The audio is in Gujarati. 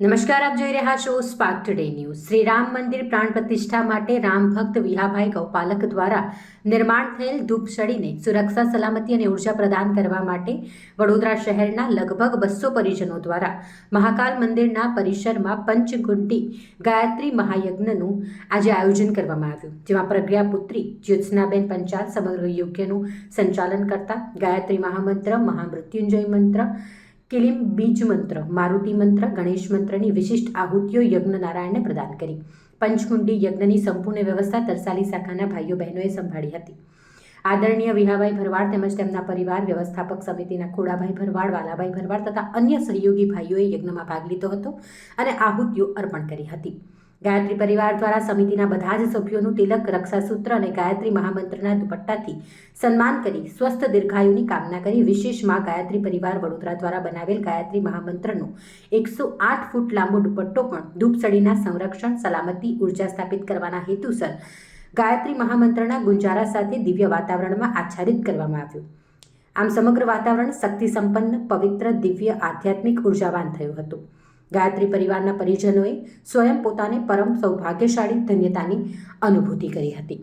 નમસ્કાર, આપ જોઈ રહ્યા છો spark today news Shri Ram Mandir Pran Pratishtha માટે રામ ભક્ત વિહાભાઈ ગૌપાલક દ્વારા નિર્માણ થયેલ ધૂપસળીને સુરક્ષા, સલામતી અને ઊર્જા પ્રદાન કરવા માટે વડોદરા શહેરના લગભગ બસો પરિજનો દ્વારા મહાકાલ મંદિરના પરિસરમાં પંચગુંટી ગાયત્રી મહાયજ્ઞનું આજે આયોજન કરવામાં આવ્યું. જેમાં પ્રજ્ઞાપુત્રી જ્યોત્સનાબેન પંચાલ સમગ્ર યોગ્યનું સંચાલન કરતા ગાયત્રી મહામંત્ર, મહામૃત્યુંજય મંત્ર કિલિમ બીજ મંત્ર, મારુતિ મંત્ર, ગણેશ મંત્રની વિશિષ્ટ આહુતિઓ યજ્ઞ નારાયણને પ્રદાન કરી. પંચકુંડી યજ્ઞની સંપૂર્ણ વ્યવસ્થા તરસાલી શાખાના ભાઈઓ બહેનોએ સંભાળી હતી. આદરણીય વિહાભાઈ ભરવાડ તેમજ તેમના પરિવાર, વ્યવસ્થાપક સમિતિના ખોડાભાઈ ભરવાડ, વાલાભાઈ ભરવાડ તથા અન્ય સહયોગી ભાઈઓએ યજ્ઞમાં ભાગ લીધો હતો અને આહુતિઓ અર્પણ કરી હતી. ગાયત્રી પરિવાર દ્વારા સમિતિના બધા જ સભ્યોનું તિલક, રક્ષાસૂત્ર અને ગાયત્રી મહામંત્રના દુપટ્ટાથી સન્માન કરી સ્વસ્થ દીર્ઘાયુની કામના કરી વિશેષમાં ગાયત્રી પરિવાર વડોદરા દ્વારા બનાવેલ ગાયત્રી મહામંત્રનો એકસો આઠ ફૂટ લાંબો દુપટ્ટો પણ ધૂપસળીના સંરક્ષણ, સલામતી, ઊર્જા સ્થાપિત કરવાના હેતુસર ગાયત્રી મહામંત્રના ગુંજારા સાથે દિવ્ય વાતાવરણમાં આચ્છાદિત કરવામાં આવ્યું. આમ સમગ્ર વાતાવરણ શક્તિ સંપન્ન પવિત્ર, દિવ્ય, આધ્યાત્મિક ઉર્જાવાન થયું હતું. ગાયત્રી પરિવારના પરિજનોએ સ્વયં પોતાને પરમ સૌભાગ્યશાળી ધન્યતાની અનુભૂતિ કરી હતી.